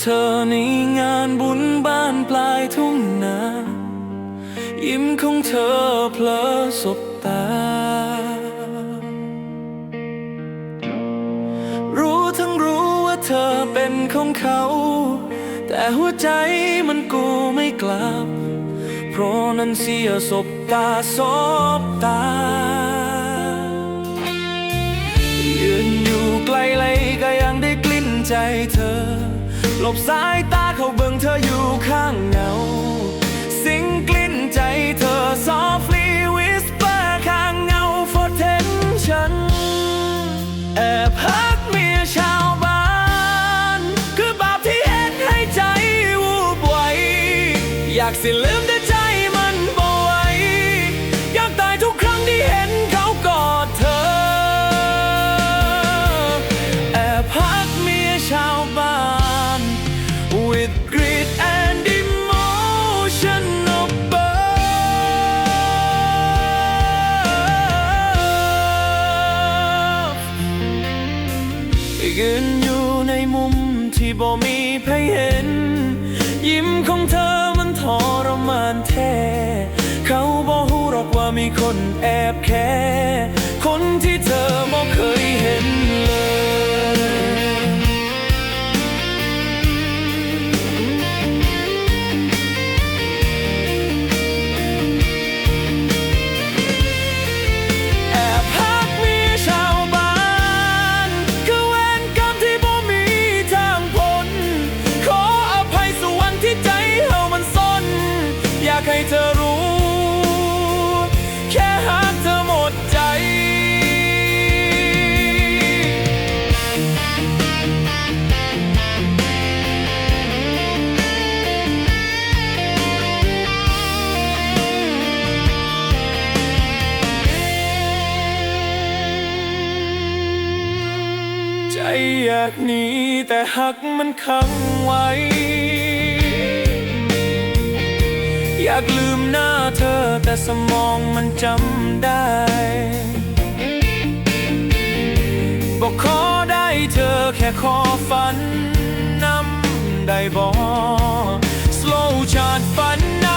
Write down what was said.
เธอในงานบุญบ้านปลายทุ่งนายิ้มของเธอเพลอสบตา รู้ทั้งรู้ว่าเธอเป็นของเขา แต่หัวใจมันกูไม่กลับ เพราะนั้นเสียสบตาสบตา หลบสายตาเขาเบิ่งเธออยู่ข้างเงา สิงกลิ่นใจเธอ softly whisper ข้างเงา for tension แอบฮักเมียชาวบ้าน คือบาปที่เฮ็ดให้ใจวูบไหวอยากสิลืม บ่มีใครเห็น ยิ้มของเธอมันทรมานแท้เขาบอกรู้หรอกว่ามีคนแอบแค่คนที่ แค่หักเธอหมดใจ ใจอยากหนีแต่หักมันขังไว้ อยากลืมหน้าเธอแต่สมองมันจำได้ บอกขอได้เธอแค่ขอฝันนำได้บอก slow ชาดฝัน